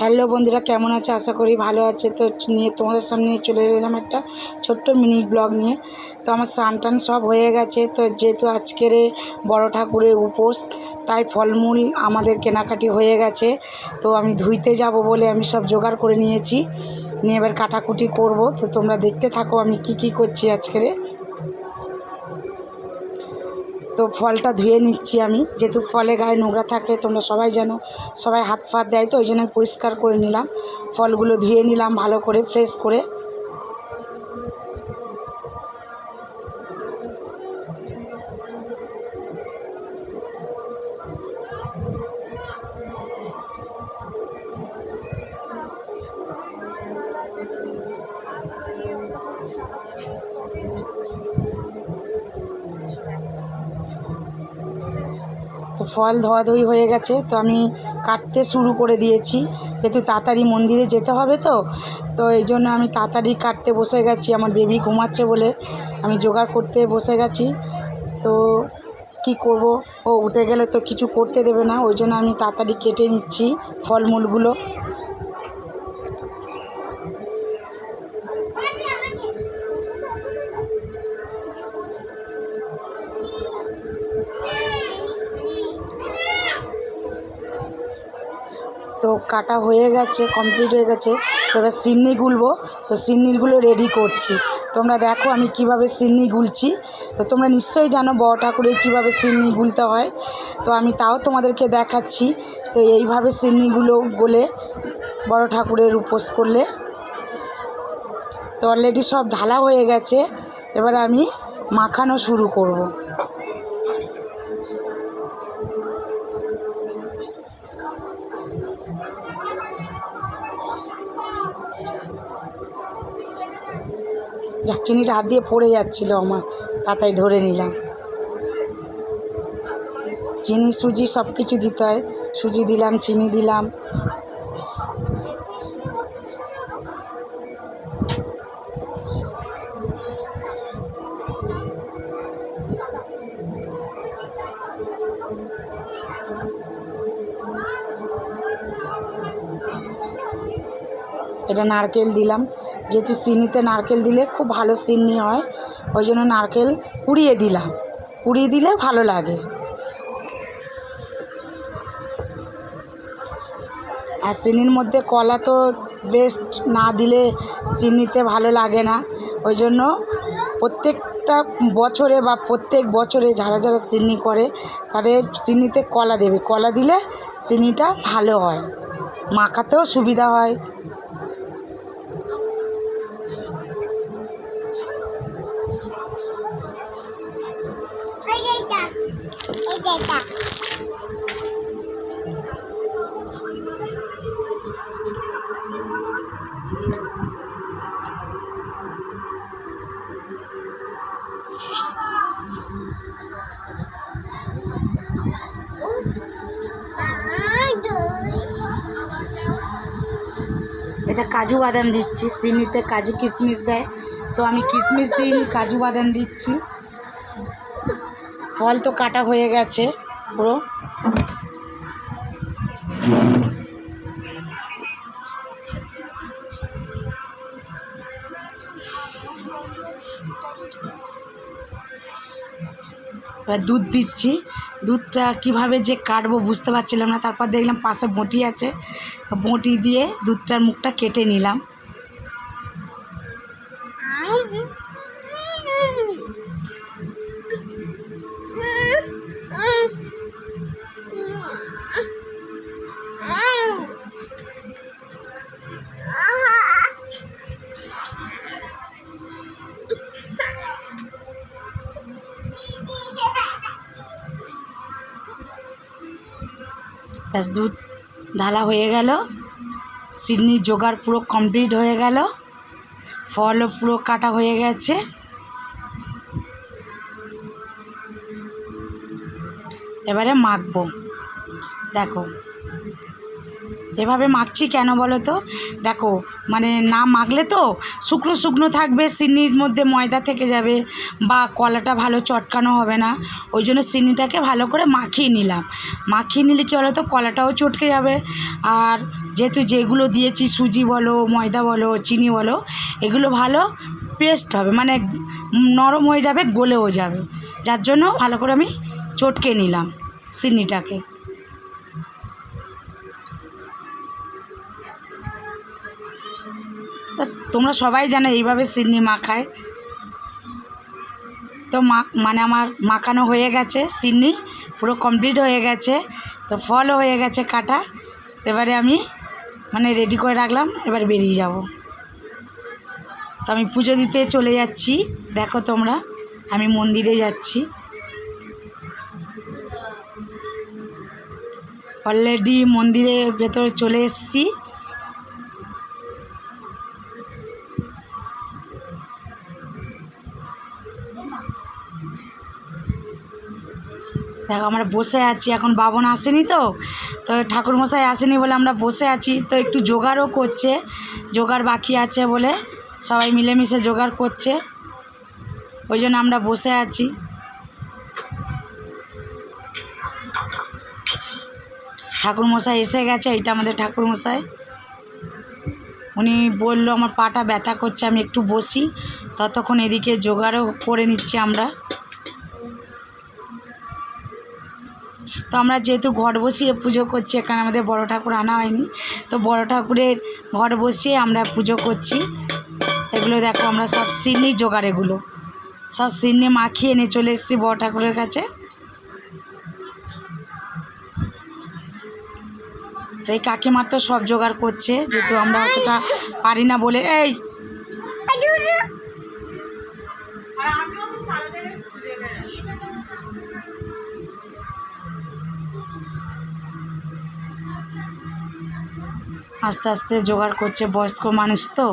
Hello বন্ধুরা, কেমন আছে? আশা করি ভালো আছে। তো নিয়ে তোমাদের সামনে চলে এলাম একটা ছোট্ট মিনি ব্লগ নিয়ে। তো আমার স্নান টান সব হয়ে গেছে। তো যেহেতু আজকের বড় ঠাকুরের উপোস, তাই ফলমূল আমাদের কেনাকাটি হয়ে গেছে। তো আমি ধুইতে যাব বলে আমি সব জোগাড় করে নিয়েছি। নিয়ে এবার কাটাকুটি করব। তো তোমরা দেখতে থাকো আমি কি কি করছি আজকেরে তো ফলটা ধুয়ে নিচ্ছি আমি। যেহেতু ফলে গায়ে নোংরা থাকে, তোমরা সবাই জানো, সবাই হাত ফাত দেয় তো, ওই জন্য পরিষ্কার করে নিলাম। ফলগুলো ধুয়ে নিলাম ভালো করে ফ্রেশ করে। ফল ধোয়াধুয়ি হয়ে গেছে, তো আমি কাটতে শুরু করে দিয়েছি। যেহেতু তাড়াতাড়ি মন্দিরে যেতে হবে তো তো এই জন্য আমি তাড়াতাড়ি কাটতে বসে গেছি। আমার বেবি ঘুমাচ্ছে বলে আমি জোগাড় করতে বসে গেছি। তো কি করব? ও উঠে গেলে তো কিছু করতে দেবে না, ওই জন্য আমি তাড়াতাড়ি কেটে নিচ্ছি ফলমূলগুলো। কাটা হয়ে গেছে কমপ্লিট হয়ে গেছে, তো এবার সিন্নি গুলবো। তো সিন্নিগুলো রেডি করছি। তোমরা দেখো আমি কীভাবে সিন্নি গুলছি। তো তোমরা নিশ্চয়ই জানো বড় ঠাকুরের কীভাবে সিন্নি গুলতে হয়। তো আমি তাও তোমাদেরকে দেখাচ্ছি। তো এইভাবে সিন্নিগুলো গলে বড় ঠাকুরের উপোস করলে। তো অলরেডি সব ঢালা হয়ে গেছে। এবার আমি মাখানো শুরু করব। চিনিটা হাত দিয়ে পড়ে যাচ্ছিল আমার, তাতাই ধরে নিলাম। চিনি, সুজি সব কিছু দিতে হয়। সুজি দিলাম, চিনি দিলাম। এটা নারকেল দিলাম। যেহেতু চিনিতে নারকেল দিলে খুব ভালো চিনি হয়, ওই জন্য নারকেল কুড়িয়ে দিলাম। কুড়িয়ে দিলে ভালো লাগে। আর চিনির মধ্যে কলা তো বেস্ট না দিলে চিনিতে ভালো লাগে না। ওই জন্য প্রত্যেকটা বছরে বা প্রত্যেক বছরে যারা যারা চিনি করে, তাদের চিনিতে কলা দেবে। কলা দিলে চিনিটা ভালো হয়। মাখাতেও সুবিধা হয়। এটা। কাজু বাদাম দিচ্ছি। চিনিতে কাজু কিশমিশ দেয়। তো আমি কিশমিশ দিইনি কাজু বাদাম দিচ্ছি। ফল তো কাটা হয়ে গেছে পুরো। এবার দুধ দিচ্ছি। দুধটা কীভাবে যে কাটবো বুঝতে পারছিলাম না, তারপর দেখলাম পাশে বঁটি আছে। বঁটি দিয়ে দুধটার মুখটা কেটে নিলাম। ব্যাস দুধ ঢালা হয়ে গেল। সিডনির জোগাড় পুরো কমপ্লিট হয়ে গেল। ফলও পুরো কাটা হয়ে গেছে। এবারে মাখবো। দেখো এভাবে মাখছি কেন বলো তো? দেখো মানে না মাখলে তো শুকনো শুকনো থাকবে চিনির মধ্যে ময়দা থেকে যাবে বা কলাটা ভালো চটকানো হবে না। ওই জন্য চিনিটাকে ভালো করে মাখিয়ে নিলাম। মাখিয়ে নিলে কী বলো তো কলাটাও চটকে যাবে। আর যেহেতু যেগুলো দিয়েছি, সুজি বলো, ময়দা বলো, চিনি বলো, এগুলো ভালো পেস্ট হবে মানে নরম হয়ে যাবে, গলেও যাবে। যার জন্য ভালো করে আমি চটকে নিলাম সিন্নিটাকে তোমরা সবাই জানো এইভাবে সিন্নি মাখায় তো মানে আমার মাখানো হয়ে গেছে সিন্নি, পুরো কমপ্লিট হয়ে গেছে। তো ফলও হয়ে গেছে কাটা। এবারে আমি মানে রেডি করে রাখলাম, এবার বেরিয়ে যাব। তো আমি পুজো দিতে চলে যাচ্ছি, দেখো তোমরা, আমি মন্দিরে যাচ্ছি। অলরেডি মন্দিরের ভেতরে চলে এসেছি। দেখো, আমরা বসে আছি, এখন বাবন আসেনি তো তো ঠাকুরমশাই আসেনি বলে আমরা বসে আছি, তো একটু জোগাড়ও করছে, জোগাড় বাকি আছে বলে সবাই মিলেমিশে জোগাড় করছে, ওই জন্য আমরা বসে আছি। ঠাকুরমশাই এসে গেছে, এইটা আমাদের ঠাকুরমশাই। উনি বলল, আমার পাটা ব্যথা করছে, আমি একটু বসি, ততক্ষণ এদিকে জোগাড়ও করে নিচ্ছি আমরা। তো আমরা যেহেতু ঘট বসিয়ে পুজো করছি, এখানে আমাদের বড় ঠাকুর আনা হয়নি, তো বড় ঠাকুরের ঘট বসিয়ে আমরা পুজো করছি। এগুলো দেখো আমরা সব সিন্নি জোগাড় এগুলো। সব সিন্নি মাখিয়ে এনে চলে এসেছি বড় ঠাকুরের কাছে। এই কাকিমার তো সব জোগাড় করছে, যেহেতু আমরা অতটা পারি না বলে, এই! আস্তে আস্তে জোগাড় করছে বয়স্ক মানুষ তো,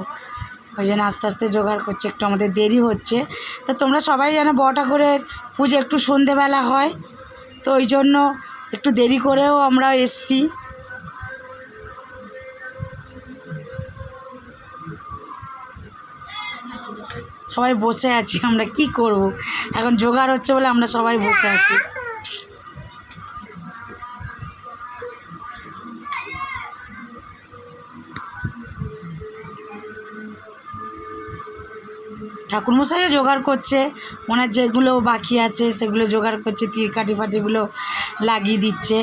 ওই জন্য আস্তে আস্তে জোগাড় করছে, একটু আমাদের দেরি হচ্ছে। তা তোমরা সবাই যেন বড় ঠাকুরের পুজো একটু সন্ধেবেলা হয়, তো ওই জন্য একটু দেরি করেও আমরা এসছি। সবাই বসে আছি, আমরা কি করব? এখন জোগাড় হচ্ছে বলে আমরা সবাই বসে আছি। ঠাকুরমশাইও জোগাড় করছে। ওনার যেগুলো বাকি আছে, সেগুলো জোগাড় করছে তীর কাঠি ফাটিগুলো লাগিয়ে দিচ্ছে।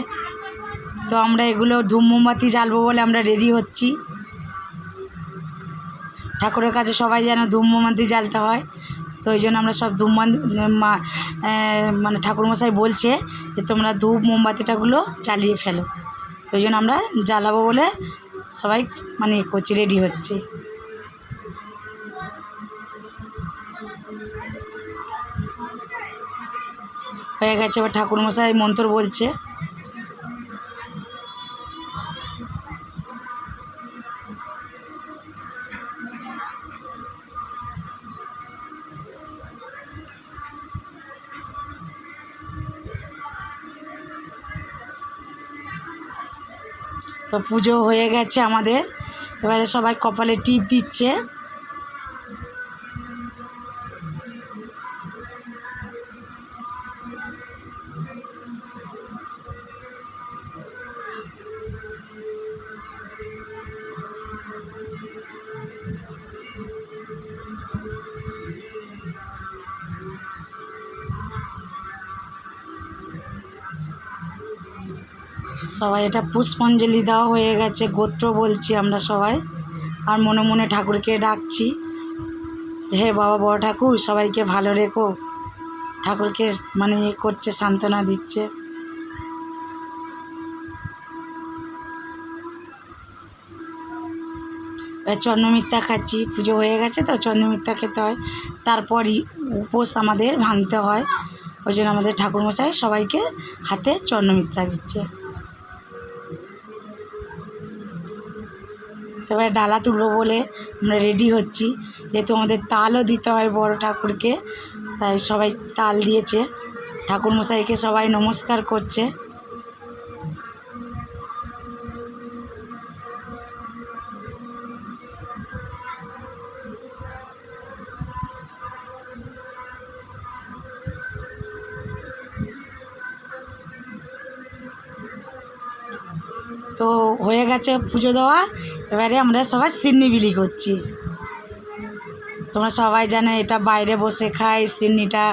তো আমরা এগুলো ধূম মোমবাতি জ্বালবো বলে আমরা রেডি হচ্ছি। ঠাকুরের কাছে সবাই যেন ধূম মোমবাতি জ্বালতে হয়। তো ওই জন্য আমরা সব ধূম মানে ঠাকুরমশাই বলছে যে তোমরা ধূপ মোমবাতিটাগুলো জ্বালিয়ে ফেলো। তো ওই জন্য আমরা জ্বালাবো বলে সবাই মানে করছি, রেডি হচ্ছে। হয়ে গেছে, এবার ঠাকুরমশাই মন্ত্র বলছে। তো পুজো হয়ে গেছে আমাদের। এবারে সবাই কপালে টিপ দিচ্ছে। সবাই এটা পুষ্পাঞ্জলি দেওয়া হয়ে গেছে, গোত্র বলছি আমরা সবাই। আর মনে মনে ঠাকুরকে ডাকছি যে, হে বাবা, বড় ঠাকুর, সবাইকে ভালো রেখো। ঠাকুরকে মানে ইয়ে করছে, সান্ত্বনা দিচ্ছে। এবার চন্দ্রমিত্রা খাচ্ছি, পুজো হয়ে গেছে তো চন্দ্রমিত্রা খেতে হয় তারপরই উপোস আমাদের ভাঙতে হয়। ওই জন্য আমাদের ঠাকুরমশাই সবাইকে হাতে চন্দ্রমিত্রা দিচ্ছে। তারপরে ডালা তুলবো বলে আমরা রেডি হচ্ছি। যেহেতু আমাদের তালও দিতে হয় বড় ঠাকুরকে, তাই সবাই তাল দিয়েছে। ঠাকুরমশাইকে সবাই নমস্কার করছে। তো হয়ে গেছে পুজো দেওয়া। এবারে আমরা সবাই সিন্নিবিলি করছি। তোমরা সবাই জানো এটা বাইরে বসে খাই সিন্নিটা।